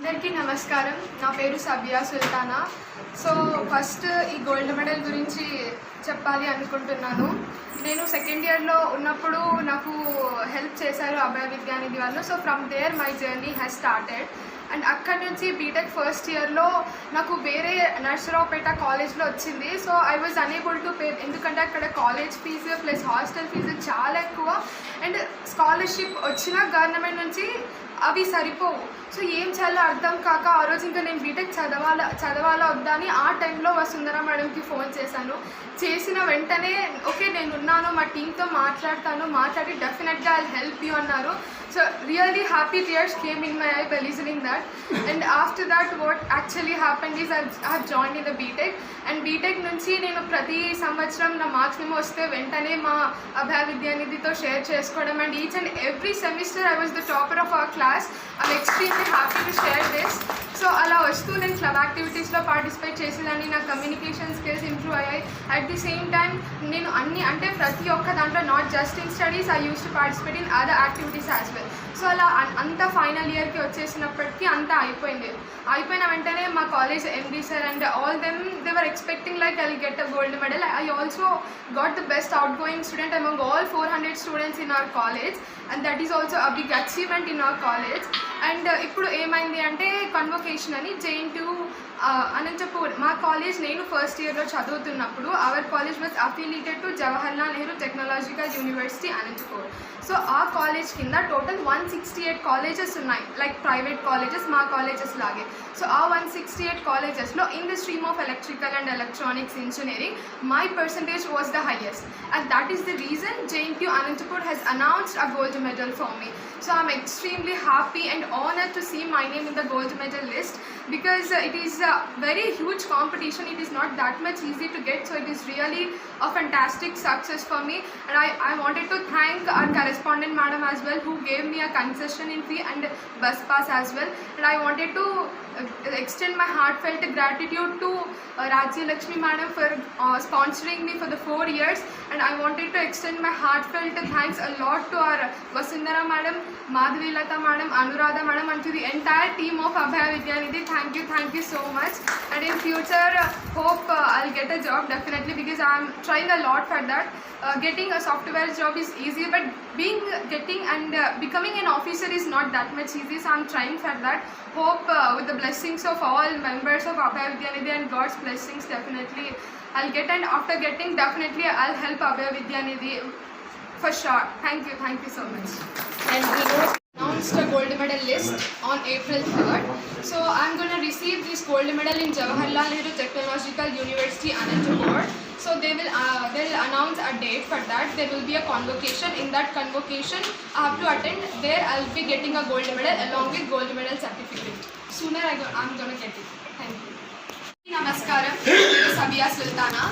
అందరికీ నమస్కారం. నా పేరు సబియా సుల్తానా. సో ఫస్ట్ ఈ గోల్డ్ మెడల్ గురించి చెప్పాలి అనుకుంటున్నాను. నేను సెకండ్ ఇయర్లో ఉన్నప్పుడు నాకు హెల్ప్ చేశారు అభయ విద్యానిధి వాళ్ళు. So from there my journey has started and అక్కడి నుంచి బీటెక్ ఫస్ట్ ఇయర్లో నాకు వేరే నర్సరావుపేట కాలేజ్లో వచ్చింది. So I was unable to pay ఎందుకంటే అక్కడ college fee plus hostel fee చాలా ఎక్కువ. అండ్ స్కాలర్షిప్ వచ్చిన గవర్నమెంట్ నుంచి అవి సరిపోవు. సో ఏం చేయాలో అర్థం కాక ఆ రోజు ఇంకా నేను బీటెక్ చదవాలా చదవాలా వద్దా అని ఆ టైంలో వసుంధర మేడంకి ఫోన్ చేశాను. చేసిన వెంటనే ఓకే నేను ఉన్నాను మా టీంతో మాట్లాడతాను మాట్లాడి డెఫినెట్గా ఐ హెల్ప్ యూ అన్నారు. So really happy tears came in my eye by listening that and after that what actually happened is I have join in the BTech and BTech నుంచి నేను ప్రతి సంవత్సరం నా మార్క్స్ మేము వస్తే వెంటనే మా అభయ విద్యానిధితో షేర్ చేసుకోవడం. And each and every semester I was the topper of our class I'm extremely happy to share this so అలా వస్తూ నేను క్లబ్ యాక్టివిటీస్లో పార్టిసిపేట్ చేసేదాన్ని. నా కమ్యూనికేషన్ స్కిల్స్ ఇంప్రూవ్ అయ్యాయి. అట్ ది సేమ్ టైం నేను అన్ని అంటే ప్రతి ఒక్క దాంట్లో not just in studies I use to participate in other activities as అంతా ఫైనల్ ఇయర్కి వచ్చేసినప్పటికీ అంతా అయిపోయింది. అయిపోయిన వెంటనే మా college MD sir and all them they were expecting like I get a gold medal I also got the best outgoing student among all four hundred students in our college and that is also a big achievement in our college and ఇప్పుడు ఏమైంది అంటే కన్వొకేషన్ అని Jain to Anantapur మా college నేను first ఇయర్లో చదువుతున్నప్పుడు our college was affiliated to Jawaharlal Nehru Technological University Anantapur so ఆ college కింద total one sixty eight colleges ఉన్నాయి లైక్ ప్రైవేట్ కాలేజెస్ మా కాలేజెస్ లాగే. సో ఆ వన్ సిక్స్టీ ఎయిట్ కాలేజెస్లో in the stream of electrical and electronics engineering my percentage was the highest and that is the reason JNTU Anantapur has announced a gold medal for me so I'm extremely happy and honored to see my name in the gold medal list because uh, it is a very huge competition. It is not that much easy to get. So it is really a fantastic success for me. And I, I wanted to thank our correspondent madam as well who gave me a concession in fee and bus pass as well. And I wanted to extend my heartfelt gratitude to uh, Rajya Lakshmi madam for uh, sponsoring me for the four years and I wanted to extend my heartfelt thanks a lot to our Vasundhara madam, Madhavi Lata madam, Anuradha madam and to the entire team of Abhaya Vidyanidhi. Thank you, thank you so much. And in future, uh, hope uh, I'll get a job definitely because I'm trying a lot for that. Uh, getting a software job is easy, but being getting and uh, becoming an officer is not that much easy. So I'm trying for that. Hope uh, with the blessings of all members of Abhay Vidyanidhi and God's blessings definitely I'll get and after getting definitely I'll help Abhay Vidyanidhi for sure. Thank you, thank you so much. And we announced a gold medal list on April 3rd. So I'm going to receive this gold medal in Jawaharlal Nehru Technological University Anantapur. So they will uh, they'll announce a date for that. There will be a convocation. In that convocation, I have to attend. There I'll be getting a gold medal along with gold medal certificate. Sooner I go, I'm going to get it. Thank you. నమస్కారం నేను Sabiya Sultana.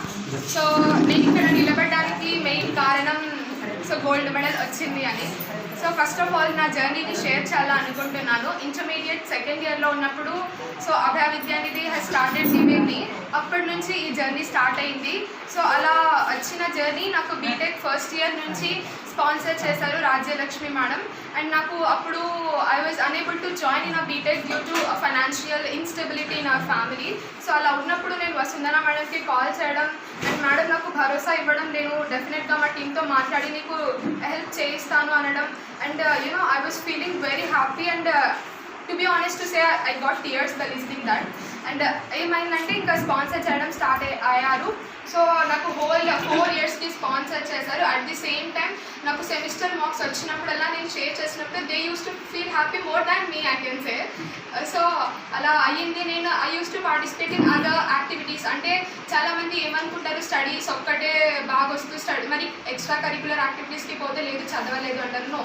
So నేను ఇక్కడ నిలబడడానికి main కారణం so gold medal వచ్చింది అని. So first of all నా జర్నీని షేర్ చేయాలనుకుంటున్నాను ఇంటర్మీడియట్ సెకండ్ ఇయర్లో ఉన్నప్పుడు so Abhaya Vidyanidhi he's started సివిని అప్పటి నుంచి ఈ జర్నీ స్టార్ట్ అయింది. సో అలా వచ్చిన జర్నీ నాకు బీటెక్ ఫస్ట్ ఇయర్ నుంచి స్పాన్సర్ చేశారు రాజ్యలక్ష్మి మేడం. అండ్ నాకు అప్పుడు I was unable to join in a BTech due to financial instability in our family so అలా ఉన్నప్పుడు నేను వసుంధర మేడంకి కాల్ చేయడం అండ్ మేడం నాకు భరోసా ఇవ్వడం నేను డెఫినెట్గా మా టీంతో మాట్లాడి నీకు హెల్ప్ చేయిస్తాను అనడం. And you know I was feeling very happy and to be honest say I got tears the listing that and ఏమైందంటే ఇంకా స్పాన్సర్ చేయడం స్టార్ట్ అయ్యారు. సో నాకు హోల్ ఫోర్ ఇయర్స్కి స్పాన్సర్ చేశారు. అట్ ది సేమ్ టైం నాకు సెమిస్టర్ మార్క్స్ వచ్చినప్పుడల్లా నేను షేర్ చేసినప్పుడు they use to feel happy more than me I can say so అలా అయ్యింది. నేను I use to participate in other activities అంటే చాలామంది ఏమనుకుంటారు స్టడీస్ ఒక్కటే బాగా వస్తూ స్టడీ మరి ఎక్స్ట్రా కరికులర్ యాక్టివిటీస్కి పోతే లేదు చదవలేదు అంటారు. నో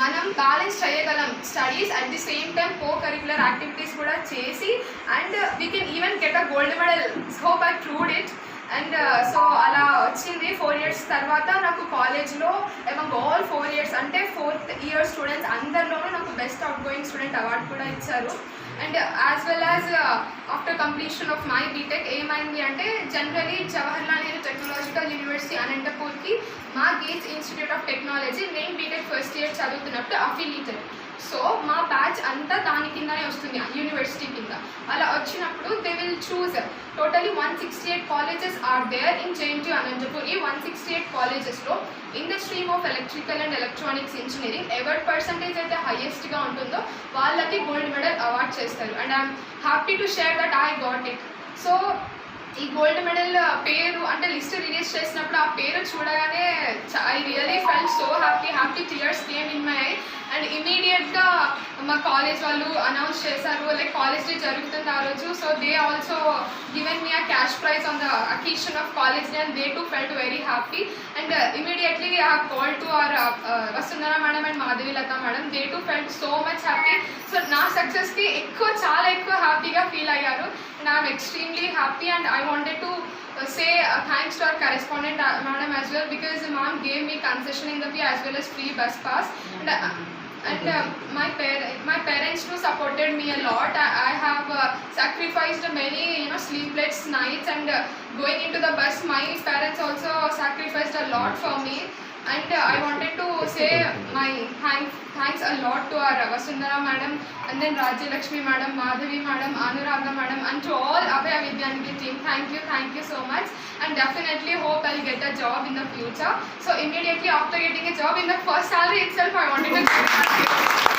మనం బ్యాలెన్స్ చేయగలం studies at the same time co curricular activities కూడా చేసి and we can even get a gold medal hope I proud it and so అలా వచ్చింది. ఫోర్ ఇయర్స్ తర్వాత నాకు కాలేజ్లో అమంగ్ ఆల్ ఫోర్ ఇయర్స్ అంటే ఫోర్త్ ఇయర్ స్టూడెంట్స్ అందరిలోనూ నాకు best outgoing student award కూడా ఇచ్చారు. And as well as after completion of my BTech ఏమైంది అంటే generally Jawaharlal Nehru Technological University అనంతపూర్కి మా గేట్స్ ఇన్స్టిట్యూట్ ఆఫ్ టెక్నాలజీ నేను బీటెక్ ఫస్ట్ ఇయర్ చదువుతున్నప్పుడు అఫిలీటెడ్ సో మా బ్యాచ్ అంతా దాని కిందనే వస్తుంది యూనివర్సిటీ కింద. అలా వచ్చినప్పుడు they will choose totally one sixty eight colleges are there in JNT Anantapur ఈ వన్ సిక్స్టీ ఎయిట్ కాలేజెస్లో in the stream of electrical and electronics engineering ఎవరి పర్సంటేజ్ అయితే హైయెస్ట్గా ఉంటుందో వాళ్ళకి గోల్డ్ మెడల్ అవార్డ్ చేస్తారు. And I'm happy to share that I got it so ఈ gold medal పేరు అంటే లిస్ట్ రిలీజ్ చేసినప్పుడు ఆ పేరు చూడగానే I really felt so happy happy tears came in my eye and ఇమీడియట్గా మా కాలేజ్ వాళ్ళు అనౌన్స్ చేశారు లైక్ కాలేజ్ డే జరుగుతుంది ఆ రోజు. So they also given me a cash prize on the occasion of college day and they too felt very happy and immediately a call to R Vasundhara madam and Madhavi Latha madam they too felt so much happy సక్సెస్కి ఎక్కువ చాలా ఎక్కువ హ్యాపీగా feel అయ్యారు and I'm extremely happy and I wanted to say uh, thanks to our correspondent uh, madam as well because mom gave me concession in the fee as well as free bus pass and, uh, my parent my parents too supported me a lot i, I have uh, sacrificed many you know sleepless nights and uh, going into the bus my parents also sacrificed a lot for me and uh, i wanted to say my thank, thanks a lot to our vasundhara madam and then Rajyalakshmi madam, Madhavi madam, Anuradha madam, and to all Abhay Vidyanidhi team. Thank you, thank you so much. And definitely hope I'll get a job in the future. So immediately after getting a job in the first salary itself, I wanted to.